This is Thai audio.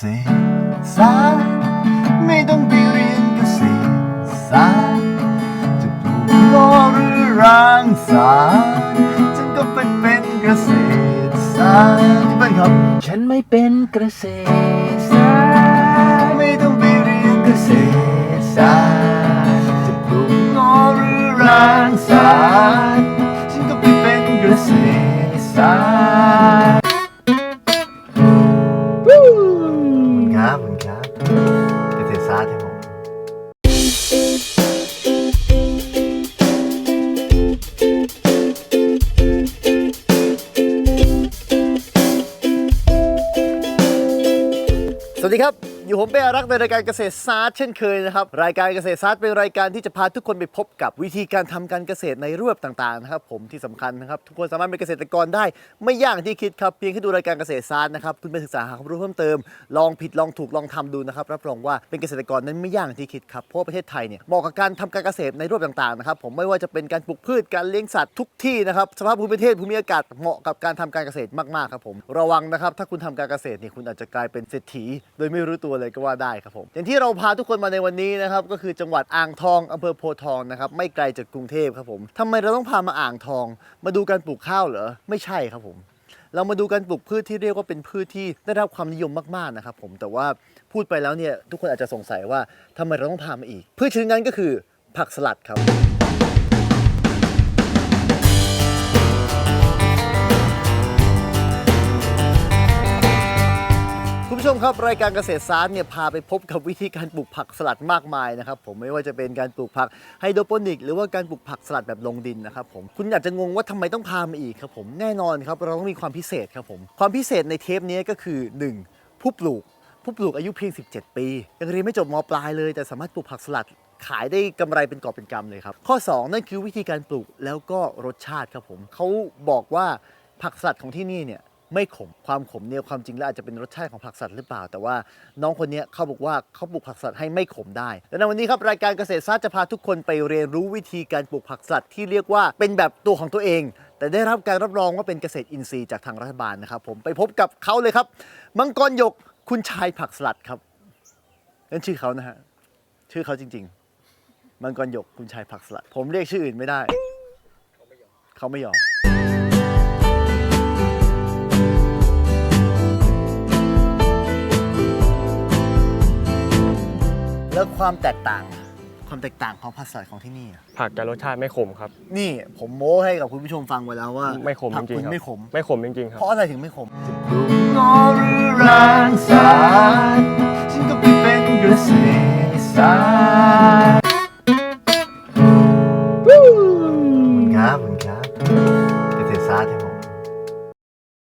ษตรศาสตร์ไม่ต้องไปเรียนเกษตรศาสตร์จะปลูกงอหรือรางสารฉันก็ไปเป็นเกษตรศาสตร์ที่บ้านครับ ฉันไม่เป็นเกษตร สวัสดีครับ อยู่ผมเป้อารักษ์ในรายการเกษตรศาสตร์เช่นเคยนะครับ รายการเกษตรศาสตร์เป็นรายการที่จะพาทุกคนไปพบกับวิธีการทำการเกษตรในรูปแบบต่างๆนะครับผมที่สำคัญนะครับ ทุกคนสามารถเป็นเกษตรกรได้ ไม่ยากอย่างที่คิดครับเพียงแค่ดูรายการเกษตรศาสตร์นะครับคุณไปศึกษาหาความรู้เพิ่มเติม ลองผิดลองถูกลองทำดูนะครับรับรองว่าเป็นเกษตรกรนั้นไม่ยากอย่างที่คิดครับเพราะว่าประเทศไทยเนี่ยเหมาะกับการทำการเกษตรในรูปต่างๆนะครับผมไม่ว่าจะเป็นการปลูกพืชการเลี้ยงสัตว์ทุกที่นะครับสภาพภูมิประเทศภูมิอากาศเหมาะกับการทำการเกษตรมากๆครับผมระวังนะครับถ้าคุณทำการเกษตรเนี่ยคุณอาจจะกลายเป็นเศรษฐีโดยไม่รู้ตัวเลยก็ว่าได้ครับผม อย่างที่เราพาทุกคนมาในวันนี้นะครับก็คือจังหวัดอ่างทองอำเภอโพทองนะครับไม่ไกลจากกรุงเทพครับผมทำไมเราต้องพามาอ่างทอง มาดูการปลูกข้าวเหรอไม่ใช่ครับผม เรามาดูการปลูกพืชที่เรียกว่าเป็นพืชที่ได้รับความนิยมมากๆนะครับผมแต่ว่าพูดไปแล้วเนี่ยทุกคนอาจจะสงสัยว่าทำไมเราต้องพามาอีกพืชชนิดนั้นก็คือผักสลัดครับ คุณผู้ชมครับรายการเกษตรศาสตร์เนี่ยพาไปพบกับวิธีการปลูกผักสลัดมากมายนะครับผมไม่ว่าจะเป็นการปลูกผักไฮโดรโปนิก หรือว่าการปลูกผักสลัดแบบลงดินนะครับผมคุณอาจจะงงว่าทำไมต้องพามาอีกครับผมแน่นอนครับเราต้องมีความพิเศษครับผมความพิเศษในเทปนี้ก็คือ 1. ผู้ปลูก ผู้ปลูกอายุเพียง 17 ปี ยังเรียนไม่จบมปลายเลย แต่สามารถปลูกผักสลัดขายได้กำไรเป็นกอบเป็นกำเลยครับข้อ 2 นั่นคือวิธีการปลูกแล้วก็รสชาติครับผมเขาบอกว่าผักสลัดของที่นี่เนี่ย ไม่ขมความขมเนี่ยความจริงแล้วอาจจะเป็นรสชาติของผักสลัดหรือเปล่า แต่ว่าน้องคนนี้เขาบอกว่าเขาปลูกผักสลัดให้ไม่ขมได้ และในวันนี้ครับรายการเกษตรศาสตร์จะพาทุกคนไปเรียนรู้วิธีการปลูกผักสลัดที่เรียกว่าเป็นแบบตัวของตัวเอง แต่ได้รับการรับรองว่าเป็นเกษตรอินทรีย์จากทางรัฐบาลนะครับผมไปพบกับเขาเลยครับ มังกรหยกคุณชายผักสลัดครับนั่นชื่อเขานะฮะชื่อเขาจริง ๆ มังกรหยกคุณชายผักสลัด ผมเรียกชื่ออื่นไม่ได้เขาไม่ยอม ความแตกต่าง ความแตกต่างของผักสลัดของที่นี่อะผักจะรสชาติไม่ขมครับ นี่ผมโม้ให้กับคุณผู้ชมฟังไปแล้วว่าไม่ขมผัจกริงคุณๆครับไม่ขม ไม่ขมจริงๆครับ เพราะอะไรถึงไม่ขมงอหรือรางสา